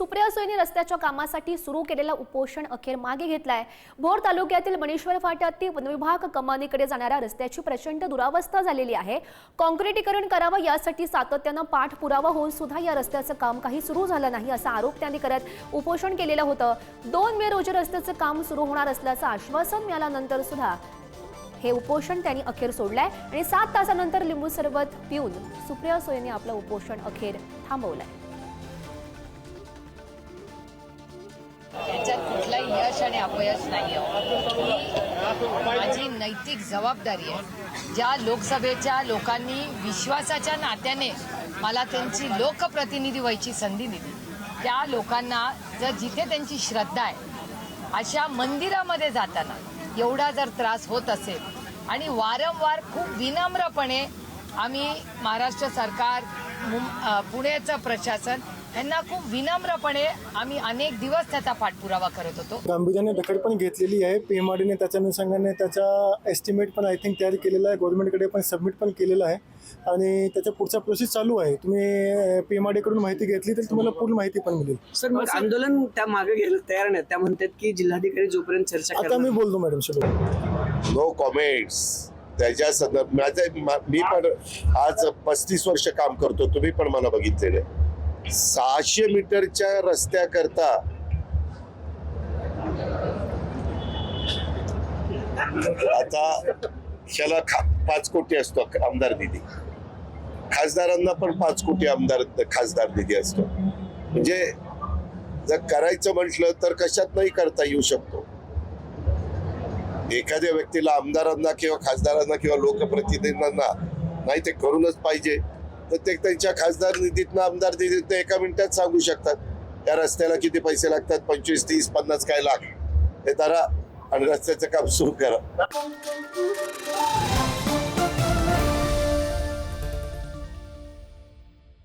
सुप्रिया सुळेंनी रस्त्याच्या कामासाठी सुरू केलेलं उपोषण अखेर मागे घेतलाय. भोर तालुक्यातील मणेश्वर फाट्यातील ते वनविभाग कमानीकडे जाणाऱ्या रस्त्याची प्रचंड दुरावस्था झालेली आहे. काँक्रिटीकरण करावं यासाठी सातत्यानं पाठपुरावा होऊन सुद्धा या रस्त्याचं काम काही सुरू झालं नाही असा आरोप त्यांनी करत उपोषण केलेलं होतं. दोन मे रोजी रस्त्याचं काम सुरू होणार असल्याचं आश्वासन मिळाल्यानंतर सुद्धा हे उपोषण त्यांनी अखेर सोडलंय आणि सात तासानंतर लिंबू सरबत पिऊन सुप्रिया सोयेने आपलं उपोषण अखेर थांबवलंय. यश आणि अपयश नाही आहे हो. माझी नैतिक जबाबदारी आहे. ज्या लोकसभेच्या लोकांनी विश्वासाच्या नात्याने मला त्यांची लोकप्रतिनिधी व्हायची संधी दिली त्या लोकांना जर जिथे त्यांची श्रद्धा आहे अशा मंदिरामध्ये जाताना एवढा जर त्रास होत असेल आणि वारंवार खूप विनम्रपणे आम्ही महाराष्ट्र सरकार मुं- पुण्याचं प्रशासन यांना खूप विनम्रपणे आम्ही अनेक दिवस त्याचा पाठपुरावा करत होतो. गांभीर्याने दखल पण घेतलेली आहे. पीएमआरडीने त्याच्या अनुषंगाने त्याचा एस्टिमेट पण आय थिंक तयार केलेला आहे. गव्हर्नमेंटकडे पण सबमिट पण केलेला आहे. आणि त्याचा पुढचा प्रोसेस चालू आहे. तुम्ही पीएमआरडी कडून माहिती घेतली तर तुम्हाला पूर्ण माहिती पण मिळेल. सर मग आंदोलन त्या मागे घ्यायला तयार नाही त्या म्हणतात की जिल्हाधिकारी जोपर्यंत चर्चा आता मी बोलतो मॅडम सोबत. नो कॉमेंट्स त्याच्या संदर्भ माझं मा- मी पण आज पस्तीस वर्ष काम करतो. तुम्ही पण मला बघितलेले. सहाशे मीटरच्या रस्त्याकरता आता त्याला पाच कोटी असतो आमदार निधी. खासदारांना पण पाच कोटी आमदार खासदार निधी असतो. म्हणजे जर करायचं म्हटलं तर कशात नाही करता येऊ शकतो. एखाद्या व्यक्तीला आमदारांना किंवा खासदारांना किंवा लोकप्रतिनिधींना नाही ते करूनच पाहिजे. प्रत्येक त्यांच्या खासदार निधीतनं आमदार निधीतनं एका मिनिटात सांगू शकतात. त्या रस्त्याला किती पैसे लागतात? पंचवीस तीस पन्नास काय लाख? हे धरा आणि रस्त्याचं काम सुरू करा.